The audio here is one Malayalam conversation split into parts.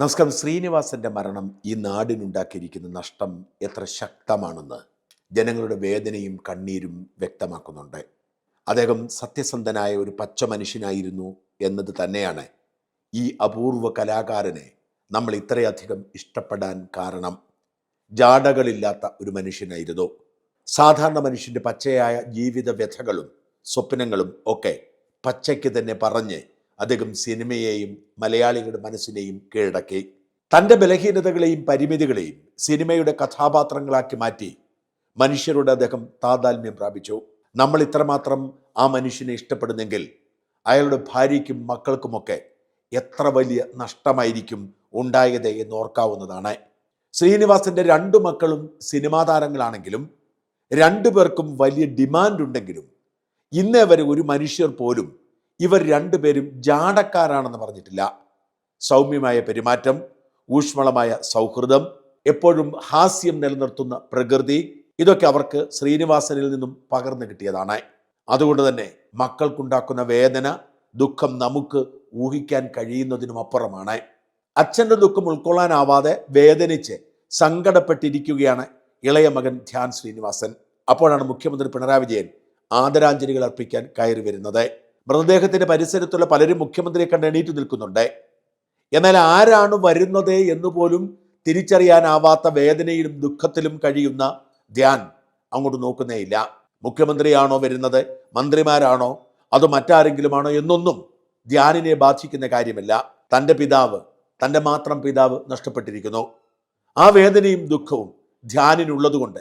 നമസ്കാരം. ശ്രീനിവാസന്റെ മരണം ഈ നാടിനുണ്ടാക്കിയിരിക്കുന്ന നഷ്ടം എത്ര ശക്തമാണെന്ന് ജനങ്ങളുടെ വേദനയും കണ്ണീരും വ്യക്തമാക്കുന്നുണ്ട്. അദ്ദേഹം സത്യസന്ധനായ ഒരു പച്ച മനുഷ്യനായിരുന്നു എന്നത് തന്നെയാണ് ഈ അപൂർവ കലാകാരനെ നമ്മൾ ഇത്രയധികം ഇഷ്ടപ്പെടാൻ കാരണം. ജാടകളില്ലാത്ത ഒരു മനുഷ്യനായിരുന്നു. സാധാരണ മനുഷ്യന്റെ പച്ചയായ ജീവിത വ്യഥകളും സ്വപ്നങ്ങളും ഒക്കെ പച്ചയ്ക്ക് തന്നെ പറഞ്ഞ് അദ്ദേഹം സിനിമയെയും മലയാളികളുടെ മനസ്സിനെയും കീഴടക്കി. തന്റെ ബലഹീനതകളെയും പരിമിതികളെയും സിനിമയുടെ കഥാപാത്രങ്ങളാക്കി മാറ്റി മനുഷ്യരോട് അദ്ദേഹം താതാത്മ്യം പ്രാപിച്ചു. നമ്മൾ ഇത്രമാത്രം ആ മനുഷ്യനെ ഇഷ്ടപ്പെടുന്നെങ്കിൽ അയാളുടെ ഭാര്യയ്ക്കും മക്കൾക്കുമൊക്കെ എത്ര വലിയ നഷ്ടമായിരിക്കും ഉണ്ടായത് എന്ന് ഓർക്കാവുന്നതാണ്. ശ്രീനിവാസന്റെ രണ്ടു മക്കളും സിനിമാ താരങ്ങളാണെങ്കിലും രണ്ടു പേർക്കും വലിയ ഡിമാൻഡ് ഉണ്ടെങ്കിലും ഇന്നേ വരെ ഒരു മനുഷ്യർ പോലും ഇവർ രണ്ടുപേരും ജാടക്കാരാണെന്ന് പറഞ്ഞിട്ടില്ല. സൗമ്യമായ പെരുമാറ്റം ഊഷ്മളമായ സൗഹൃദം എപ്പോഴും ഹാസ്യം നിലനിർത്തുന്ന പ്രകൃതി ഇതൊക്കെ അവർക്ക് ശ്രീനിവാസനിൽ നിന്നും പകർന്നു കിട്ടിയതാണ്. അതുകൊണ്ട് തന്നെ മക്കൾക്കുണ്ടാക്കുന്ന വേദന ദുഃഖം നമുക്ക് ഊഹിക്കാൻ കഴിയുന്നതിനും അപ്പുറമാണ് അച്ഛന്റെ ദുഃഖം ഉൾക്കൊള്ളാനാവാതെ വേദനിച്ച് സങ്കടപ്പെട്ടിരിക്കുകയാണ് ഇളയ മകൻ ധ്യാൻ ശ്രീനിവാസൻ. അപ്പോഴാണ് മുഖ്യമന്ത്രി പിണറായി വിജയൻ ആദരാഞ്ജലികൾ അർപ്പിക്കാൻ കയറി വരുന്നത്. മൃതദേഹത്തിന്റെ പരിസരത്തുള്ള പലരും മുഖ്യമന്ത്രിയെ കണ്ട് എണീറ്റ് നിൽക്കുന്നുണ്ട്. എന്നാൽ ആരാണ് വരുന്നത് എന്ന് പോലും തിരിച്ചറിയാനാവാത്ത വേദനയിലും ദുഃഖത്തിലും കഴിയുന്ന ധ്യാൻ അങ്ങോട്ട് നോക്കുന്നേയില്ല. മുഖ്യമന്ത്രിയാണോ വരുന്നത്? മന്ത്രിമാരാണോ? അതോ മറ്റാരെങ്കിലുമാണോ എന്നൊന്നും ധ്യാനിനെ ബാധിക്കുന്ന കാര്യമല്ല. തന്റെ പിതാവ് തന്റെ മാത്രം പിതാവ് നഷ്ടപ്പെട്ടിരിക്കുന്നു. ആ വേദനയും ദുഃഖവും ധ്യാനിനുള്ളതുകൊണ്ട്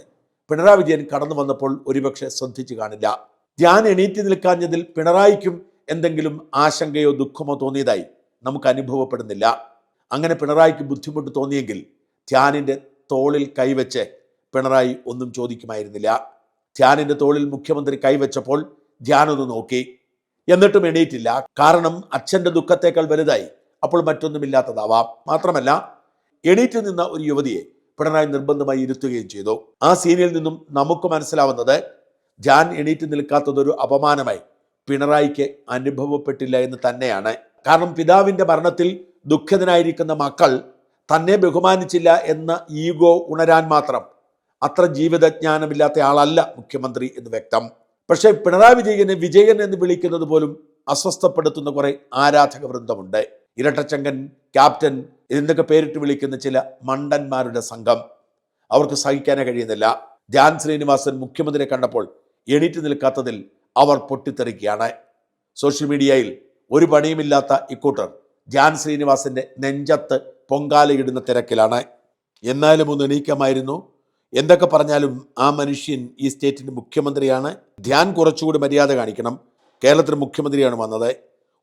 പിണറായി വിജയൻ കടന്നു വന്നപ്പോൾ ഒരുപക്ഷെ ശ്രദ്ധിച്ചു കാണില്ല. ധ്യാൻ എണീറ്റ് നിൽക്കാഞ്ഞതിൽ പിണറായിക്കും എന്തെങ്കിലും ആശങ്കയോ ദുഃഖമോ തോന്നിയതായി നമുക്ക് അനുഭവപ്പെടുന്നില്ല. അങ്ങനെ പിണറായിക്ക് ബുദ്ധിമുട്ട് തോന്നിയെങ്കിൽ ധ്യാനിന്റെ തോളിൽ കൈവച്ച് പിണറായി ഒന്നും ചോദിക്കുമായിരുന്നില്ല. ധ്യാനിന്റെ തോളിൽ മുഖ്യമന്ത്രി കൈവച്ചപ്പോൾ ധ്യാനൊന്ന് നോക്കി. എന്നിട്ടും എണീറ്റില്ല. കാരണം അച്ഛന്റെ ദുഃഖത്തേക്കാൾ വലുതായി. അപ്പോൾ മറ്റൊന്നുമില്ലാത്തതാവാം. മാത്രമല്ല എണീറ്റ് നിന്ന ഒരു യുവതിയെ പിണറായി നിർബന്ധമായി ഇരുത്തുകയും ചെയ്തു. ആ സീനിൽ നിന്നും നമുക്ക് മനസ്സിലാവുന്നത് ജാൻ എണീറ്റ് നിൽക്കാത്തതൊരു അപമാനമായി. പിണറായിക്ക് അനുഭവപ്പെട്ടില്ല എന്ന് തന്നെയാണ്. കാരണം പിതാവിന്റെ മരണത്തിൽ ദുഃഖിതനായിരിക്കുന്ന മക്കൾ തന്നെ ബഹുമാനിച്ചില്ല എന്ന ഈഗോ ഉണരാൻ മാത്രം. അത്ര ജീവിതജ്ഞാനമില്ലാത്ത ആളല്ല മുഖ്യമന്ത്രി എന്ന് വ്യക്തം. പക്ഷേ പിണറായി വിജയനെ വിജയൻ എന്ന് വിളിക്കുന്നത് പോലും അസ്വസ്ഥപ്പെടുത്തുന്ന കുറെ ആരാധക വൃന്ദമുണ്ട് ഇരട്ടച്ചങ്കൻ ക്യാപ്റ്റൻ എന്തൊക്കെ പേരിട്ട് വിളിക്കുന്ന ചില മണ്ടന്മാരുടെ സംഘം. അവർക്ക് സഹിക്കാനേ കഴിയുന്നില്ല. ധ്യാൻ ശ്രീനിവാസൻ മുഖ്യമന്ത്രിയെ കണ്ടപ്പോൾ എണീറ്റ് നിൽക്കാത്തതിൽ അവർ പൊട്ടിത്തെറിക്കുകയാണ്. സോഷ്യൽ മീഡിയയിൽ ഒരു പണിയുമില്ലാത്ത ഇക്കൂട്ടർ ജാൻ ശ്രീനിവാസന്റെ നെഞ്ചത്ത് പൊങ്കാലയിടുന്ന തിരക്കിലാണ്. എന്നാലും ഒന്ന് എണീക്കമായിരുന്നു. എന്തൊക്കെ പറഞ്ഞാലും ആ മനുഷ്യൻ ഈ സ്റ്റേറ്റിന്റെ മുഖ്യമന്ത്രിയാണ്. ധ്യാൻ കുറച്ചുകൂടി മര്യാദ കാണിക്കണം. കേരളത്തിന് മുഖ്യമന്ത്രിയാണ് വന്നത്.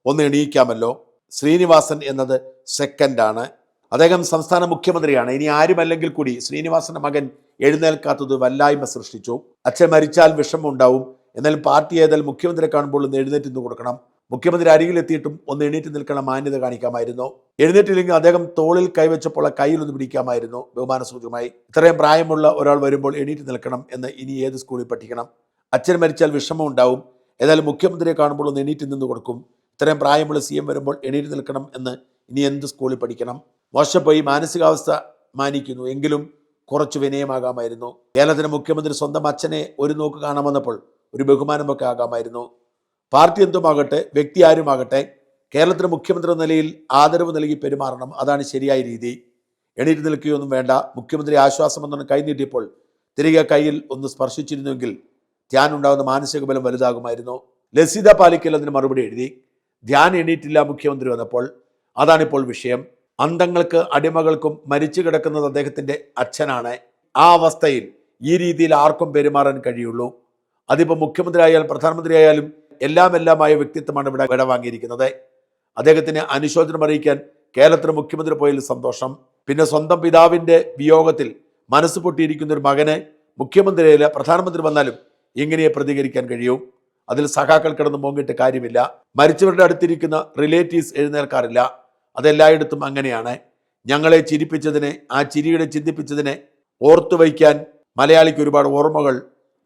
ഒന്ന് എണീക്കാമല്ലോ. ശ്രീനിവാസൻ എന്നത് സെക്കൻഡാണ് അദ്ദേഹം സംസ്ഥാന മുഖ്യമന്ത്രിയാണ്. ഇനി ആരുമല്ലെങ്കിൽ കൂടി ശ്രീനിവാസന്റെ മകൻ എഴുന്നേൽക്കാത്തത് വല്ലായ്മ സൃഷ്ടിച്ചു. അച്ഛൻ മരിച്ചാൽ വിഷമം ഉണ്ടാവും എന്നാലും പാർട്ടി ഏതായാലും മുഖ്യമന്ത്രിയെ കാണുമ്പോൾ ഒന്ന് എഴുന്നേറ്റ് നിന്ന് കൊടുക്കണം. മുഖ്യമന്ത്രി അരികിലെത്തിയിട്ടും ഒന്ന് എണീറ്റ് നിൽക്കണം മാന്യത കാണിക്കാമായിരുന്നു. എഴുന്നേറ്റില്ലെങ്കിൽ അദ്ദേഹം തോളിൽ കൈവച്ചപ്പോൾ ഒന്ന് പിടിക്കാമായിരുന്നു ബഹുമാനസൂചകമായി ഇത്രയും പ്രായമുള്ള ഒരാൾ വരുമ്പോൾ എണീറ്റ് നിൽക്കണം എന്ന് ഇനി ഏത് സ്കൂളിൽ പഠിക്കണം? അച്ഛൻ മരിച്ചാൽ വിഷമം ഉണ്ടാവും ഏതായാലും മുഖ്യമന്ത്രിയെ കാണുമ്പോൾ ഒന്ന് എണീറ്റ് നിന്ന് കൊടുക്കും. ഇത്രയും പ്രായമുള്ള സി എം വരുമ്പോൾ എണീറ്റ് നിൽക്കണം എന്ന് ഇനി എന്ത് സ്കൂളിൽ പഠിക്കണം? മോശപ്പോയി മാനസികാവസ്ഥ മാനിക്കുന്നു. എങ്കിലും കുറച്ച് വിനയമാകാമായിരുന്നു. കേരളത്തിലെ മുഖ്യമന്ത്രി സ്വന്തം അച്ഛനെ ഒരു നോക്ക് കാണാമെന്നപ്പോൾ ഒരു ബഹുമാനമൊക്കെ ആകാമായിരുന്നു. പാർട്ടി എന്തുമാകട്ടെ വ്യക്തി ആരുമാകട്ടെ കേരളത്തിലെ മുഖ്യമന്ത്രി എന്ന നിലയിൽ ആദരവ് നൽകി പെരുമാറണം. അതാണ് ശരിയായ രീതി. എണീറ്റ് നിൽക്കുകയൊന്നും വേണ്ട. മുഖ്യമന്ത്രി ആശ്വാസം എന്നൊന്ന് കൈനീട്ടിയപ്പോൾ തിരികെ കയ്യിൽ ഒന്ന് സ്പർശിച്ചിരുന്നുവെങ്കിൽ ധ്യാൻ ഉണ്ടാകുന്ന മാനസിക ബലം വലുതാകുമായിരുന്നു. ലസിത പാലിക്കൽ അതിന് മറുപടി എഴുതി ധ്യാൻ എണീറ്റില്ല മുഖ്യമന്ത്രി വന്നപ്പോൾ. അതാണിപ്പോൾ വിഷയം. അന്തങ്ങൾക്ക് അടിമകൾക്കും മരിച്ചു കിടക്കുന്നത് അദ്ദേഹത്തിന്റെ അച്ഛനാണ്. ആ അവസ്ഥയിൽ ഈ രീതിയിൽ ആർക്കും പെരുമാറാൻ കഴിയുള്ളൂ. അതിപ്പോൾ മുഖ്യമന്ത്രി ആയാലും പ്രധാനമന്ത്രിയായാലും എല്ലാം എല്ലാമായ വ്യക്തിത്വമാണ് ഇവിടെ വിട വാങ്ങിയിരിക്കുന്നത് അദ്ദേഹത്തിന് അനുശോചനം അറിയിക്കാൻ കേരളത്തിന് മുഖ്യമന്ത്രി പോയതിൽ സന്തോഷം. പിന്നെ സ്വന്തം പിതാവിന്റെ വിയോഗത്തിൽ മനസ്സ് പൊട്ടിയിരിക്കുന്ന ഒരു മകനെ മുഖ്യമന്ത്രിയായാലും പ്രധാനമന്ത്രി വന്നാലും ഇങ്ങനെ പ്രതികരിക്കാൻ കഴിയൂ. അതിൽ സഖാക്കൾ കിടന്ന് മോങ്ങിട്ട് കാര്യമില്ല. മരിച്ചവരുടെ അടുത്തിരിക്കുന്ന റിലേറ്റീവ്സ് എഴുന്നേൽക്കാറില്ല. അതെല്ലായിടത്തും അങ്ങനെയാണ്. ഞങ്ങളെ ചിരിപ്പിച്ചതിനെ ആ ചിരിയുടെ ചിന്തിപ്പിച്ചതിനെ ഓർത്തു വയ്ക്കാൻ മലയാളിക്ക് ഒരുപാട് ഓർമ്മകൾ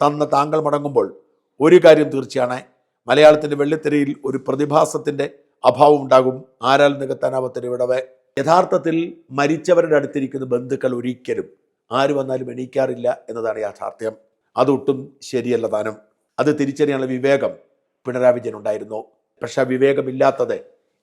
തന്ന താങ്കൾ മടങ്ങുമ്പോൾ ഒരു കാര്യം തീർച്ചയാണ്. മലയാളത്തിന്റെ വെള്ളിത്തിരയിൽ ഒരു പ്രതിഭാസത്തിന്റെ അഭാവം ഉണ്ടാകും. ആരാൽ നികത്താനാവത്തൊരു വിടവ്. യഥാർത്ഥത്തിൽ മരിച്ചവരുടെ അടുത്തിരിക്കുന്ന ബന്ധുക്കൾ ഒരിക്കലും ആര് വന്നാലും എണീക്കാറില്ല എന്നതാണ് യാഥാർത്ഥ്യം. അതൊട്ടും ശരിയല്ല താനും. അത് തിരിച്ചറിയാനുള്ള വിവേകം പിണറായി വിജയൻ ഉണ്ടായിരുന്നു. പക്ഷെ ആ വിവേകമില്ലാത്തത്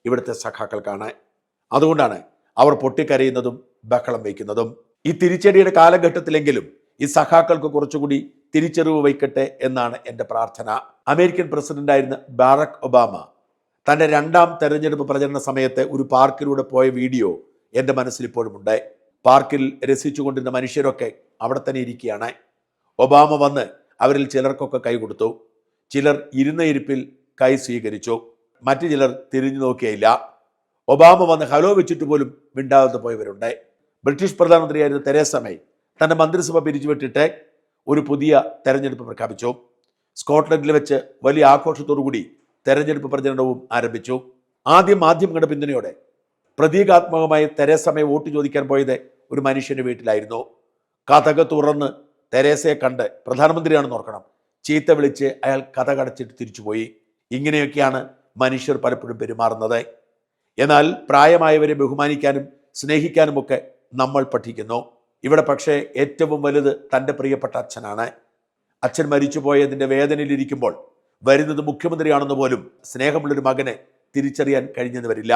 ഇവിടുത്തെ സഖാക്കൾക്കാണ്. അതുകൊണ്ടാണ് അവർ പൊട്ടിക്കരയുന്നതും ബഹളം വയ്ക്കുന്നതും. ഈ തിരിച്ചടിയുടെ കാലഘട്ടത്തിലെങ്കിലും ഈ സഖാക്കൾക്ക് കുറച്ചുകൂടി തിരിച്ചറിവ് വയ്ക്കട്ടെ എന്നാണ് എന്റെ പ്രാർത്ഥന. അമേരിക്കൻ പ്രസിഡന്റായിരുന്ന ബാറക് ഒബാമ തന്റെ രണ്ടാം തെരഞ്ഞെടുപ്പ് പ്രചരണ സമയത്ത് ഒരു പാർക്കിലൂടെ പോയ വീഡിയോ എന്റെ മനസ്സിൽ ഇപ്പോഴും ഉണ്ട് പാർക്കിൽ രസിച്ചുകൊണ്ടിരുന്ന മനുഷ്യരൊക്കെ അവിടെ തന്നെ ഇരിക്കുകയാണ്. ഒബാമ വന്ന് അവരിൽ ചിലർക്കൊക്കെ കൈ കൊടുത്തു. ചിലർ ഇരുന്ന ഇരിപ്പിൽ കൈ സ്വീകരിച്ചു. മറ്റു ചിലർ തിരിഞ്ഞു നോക്കിയില്ല ഒബാമ വന്ന് ഹലോ വെച്ചിട്ട് പോലും മിണ്ടാതെ പോയവരുണ്ട് ബ്രിട്ടീഷ് പ്രധാനമന്ത്രിയായിരുന്ന തെരേസ മെയ് തന്റെ മന്ത്രിസഭ പിരിച്ചുവിട്ടിട്ട് ഒരു പുതിയ തെരഞ്ഞെടുപ്പ് പ്രഖ്യാപിച്ചു. സ്കോട്ട്ലൻഡിൽ വെച്ച് വലിയ ആഘോഷത്തോടുകൂടി തെരഞ്ഞെടുപ്പ് പ്രചരണവും ആരംഭിച്ചു. ആദ്യം മാധ്യമങ്ങളുടെ പിന്തുണയോടെ പ്രതീകാത്മകമായി തെരേസ മെയ് വോട്ട് ചോദിക്കാൻ പോയത് ഒരു മനുഷ്യന്റെ വീട്ടിലായിരുന്നു. കഥക തുറന്ന് തെരേസയെ കണ്ട് പ്രധാനമന്ത്രിയാണെന്ന് ഓർക്കണം. ചീത്ത വിളിച്ച് അയാൾ കഥ കടച്ചിട്ട് തിരിച്ചുപോയി. ഇങ്ങനെയൊക്കെയാണ് മനുഷ്യർ പലപ്പോഴും പെരുമാറുന്നത്. എന്നാൽ പ്രായമായവരെ ബഹുമാനിക്കാനും സ്നേഹിക്കാനുമൊക്കെ നമ്മൾ പഠിക്കുന്നു. ഇവിടെ പക്ഷേ ഏറ്റവും വലുത് തന്റെ പ്രിയപ്പെട്ട അച്ഛനാണ്. അച്ഛൻ മരിച്ചുപോയതിന്റെ വേദനയിലിരിക്കുമ്പോൾ വരുന്നത് മുഖ്യമന്ത്രിയാണെന്ന് പോലും സ്നേഹമുള്ളൊരു മകനെ തിരിച്ചറിയാൻ കഴിഞ്ഞെന്ന് വരില്ല.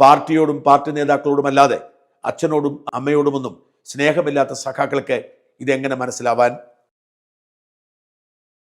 പാർട്ടിയോടും പാർട്ടി നേതാക്കളോടുമല്ലാതെ അച്ഛനോടും അമ്മയോടുമൊന്നും സ്നേഹമില്ലാത്ത സഖാക്കൾക്ക് ഇതെങ്ങനെ മനസ്സിലാവാൻ